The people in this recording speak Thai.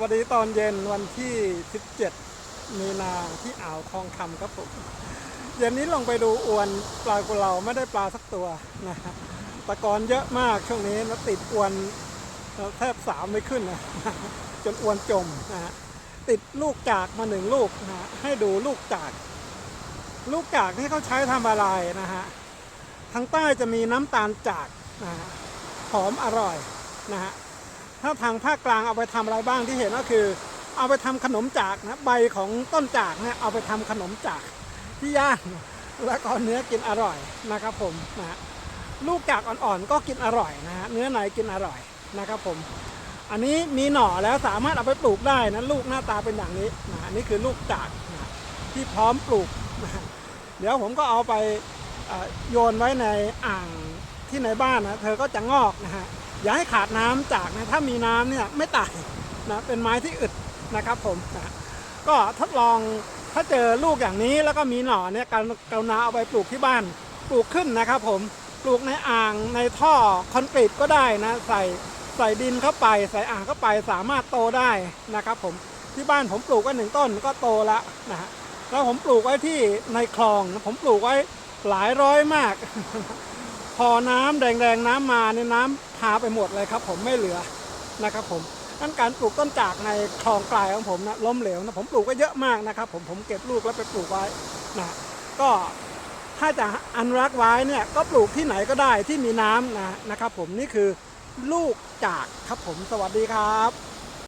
วัสดีตอนเย็นวันที่ 17 มีนาที่อ่าวทองคำครับผม เย็นนี้ลงไปดูอวนปลากุเลาไม่ได้ปลาสักตัวนะฮะตะกอนเยอะมากช่วงนี้แล้วติดอวนแทบสามไม่ขึ้นนะจนอวนจมนะฮะติดลูกจากมาหนึ่งลูกนะฮะให้ดูลูกจาก ลูกจากนี่เขาใช้ทำอะไรนะฮะทางใต้จะมีน้ำตาลจากนะฮะหอมอร่อยนะฮะ ถ้าทางภาคกลางเอาไปทำอะไรบ้างที่เห็นก็คือ เอาไปทำขนมจากนะใบของต้นจากเนี่ยเอาไปทำขนมจากที่ย่างแล้วก็เนื้อกินอร่อยนะครับผมนะลูกจากอ่อนๆก็กินอร่อยนะฮะเนื้อในกินอร่อยนะครับผม อันนี้มีหน่อแล้วสามารถเอาไปปลูกได้นะลูกหน้าตาเป็นอย่างนี้นะอันนี้คือลูกจากนะที่พร้อมปลูกนะเดี๋ยวผมก็เอาไปโยนไว้ในอ่างที่ในบ้านนะเธอก็จะงอกนะฮะ อย่าให้ขาดน้ำจากนะถ้ามีน้ำเนี่ยไม่ตายนะเป็นไม้ที่อึดนะครับผมนะก็ทดลองถ้าเจอลูกอย่างนี้แล้วก็มีหน่อเนี่ยการกรุณาเอาไปปลูกที่บ้านปลูกขึ้นนะครับผมปลูกในอ่างในท่อคอนกรีตก็ได้นะใส่ใส่ดินเข้าไปใส่อ่างเข้าไปสามารถโตได้นะครับผมที่บ้านผมปลูกไว้หนึ่งต้นก็โตแล้วนะฮะแล้วผมปลูกไว้ที่ในคลองผมปลูกไว้หลายร้อยมาก พอน้ำแดงๆน้ำมาเนี่ยน้ำพาไปหมดเลยครับ ผมไม่เหลือนะครับผมนั่นการปลูกต้นจากในคลองกลายของผมนะล้มเหลวนะผมปลูกก็เยอะมากนะครับผมผมเก็บลูกแล้วไปปลูกไว้นะก็ถ้าจะอนุรักษ์ไว้เนี่ยก็ปลูกที่ไหนก็ได้ที่มีน้ำนะนะครับผมนี่คือลูกจากครับผมสวัสดีครับ